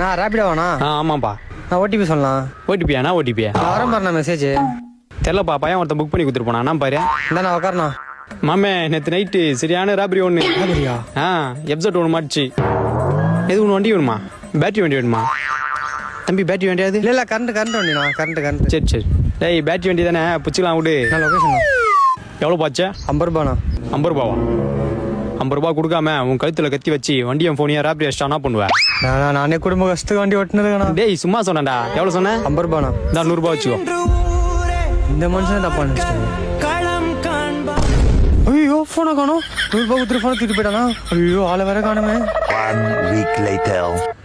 நான் ரேபிடா வேணா. ஆ ஆமாப்பா நான் ஓடிபி சொல்லலாம். ஓடிபியா நான் ஓடிபியா நான் வரேன் பாரு நான் மெசேஜ் தெரிலப்பா பையன் ஒருத்தன் புக் பண்ணி கொடுத்துட்டு போனா பாரு. இந்த நான் உட்காரணா மாமே நேற்று நைட்டு சரியான ராபரி ஒன்று ராபரியா? ஆ எப்சட் ஒன்று மாட்டுச்சு. எது ஒன்று வண்டி வேணுமா? பேட்டரி வண்டி வேணுமா? தம்பி பேட்டரி வண்டியாது இல்ல இல்ல கரண்ட் கரண்ட் வண்டிண்ணா கரண்ட் கரண்ட் சரி சரி. டேய் பேட்டரி வண்டி தானே பிடிச்சிக்கலாம் விடு. நான் லொகேஷன் எவ்வளோ பாச்சா? ஐம்பது ரூபாண்ணா. ஐம்பது ரூபாவா? ஐம்பது ரூபா கொடுக்காம உன் கழுத்துல கத்தி வச்சு வண்டியை ஃபோனியா ராப்ரி அடிச்சிட்டா பண்ணுவேன் நான் நானே குடும்ப கஷ்டத்துக்கு வண்டி ஓட்டுனதுங்கண்ணா டேய் சும்மா சொன்னேன்டா. எவ்வளோ சொன்னேன் ஐம்பது ரூபாண்ணா இந்த நூறுரூபா வச்சுக்கோ. இந்த மனுஷன் தப்பா நினைச்சிட்டேன் ஐயோ போனை காணோம். நூறுபா கொடுத்துட்டு போனை தூக்கிட்டு போயிட்டானா? ஐயோ ஆளை வேற காணுமே. One week later.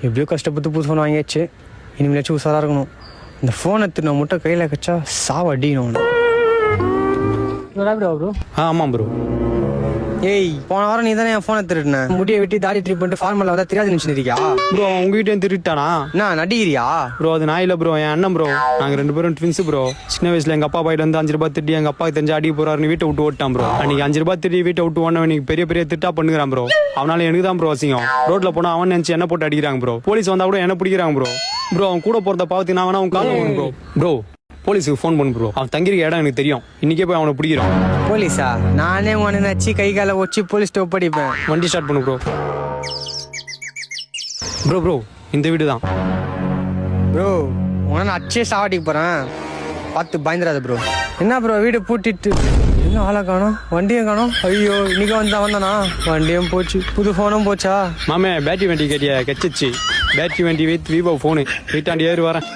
எப்படியோ கஷ்டப்பட்டு புது ஃபோன் வாங்கியாச்சு. இனிமேலாச்சும் உசாரா இருக்கணும். இந்த ஃபோன் எடுத்து நான் முட்டை கையில் கச்சா சாவ அடிக்கணும் ப்ரோ ஆ ஆமாம் ப்ரோ ஏய் போன வாரம் நீ தானே என் ஃபோனை திருடின? முடியை வெட்டி தாடி ட்ரிப் பண்ணிட்டு ஃபார்மலில் வந்தா தெரியாது நிமிஷம் இருக்கியா ப்ரோ அவன் உங்ககிட்ட திருட்டானா என்ன நடிகிறியா ப்ரோ அது நான் இல்லை ப்ரோ என் அண்ணன் ப்ரோ நாங்கள் ரெண்டு பேரும் ட்வின்ஸ் ப்ரோ சின்ன வயசுல எங்கள் அப்பா போயிட்டு வந்து அஞ்சு ரூபாய் திட்டி எங்கள் அப்பா தெரிஞ்சு அடி போறாருன்னு வீட்டை விட்டு ஓட்டான் ப்ரோ அன்னைக்கு அஞ்சு ரூபாய் திட்டி வீட்டை விட்டு ஓடனவன் இன்னைக்கு பெரிய பெரிய திட்டா பண்ணுறான் ப்ரோ அவனால எனக்கு தான் ப்ரோ அசிங்கம். ரோட்ல போனா அவன் நினைச்சு என்ன போட்டு அடிக்கிறாங்க ப்ரோ போலீஸ் வந்தா கூட என்ன பிடிக்கிறாங்க ப்ரோ ப்ரோ அவன் கூட போறத பாவத்தி நான் வேணா அவன் கால் ப்ரோ ப்ரோ போலீஸுக்கு ஃபோன் பண்ணு ப்ரோ அவன் தங்கிருக்க இடம் எனக்கு தெரியும். இன்னைக்கே போய் அவனை பிடிக்கிறோம். போலீஸா? நானே உன்னை நச்சு கை காலை வச்சு போலீஸ் ஸ்டோப் படிப்பேன். வண்டி ஸ்டார்ட் பண்ணு ப்ரோ ப்ரோ ப்ரோ இந்த வீடு தான் ப்ரோ உன அச்சே சாவடிக்க போறேன். பார்த்து பயந்துடாத ப்ரோ என்ன ப்ரோ வீடு பூட்டிட்டு என்ன ஆளை காணோம்? வண்டியும் காணோம்? ஐயோ இன்னைக்கு வந்தா வந்தானா? வண்டியும் போச்சு. புது ஃபோனும் போச்சா? மாமே பேட்டரி வண்டி கேட்டியா? கச்சிச்சு. பேட்டரி வண்டி வித் விவோ ஃபோனு வீட்டாண்டி ஏறி வரேன்.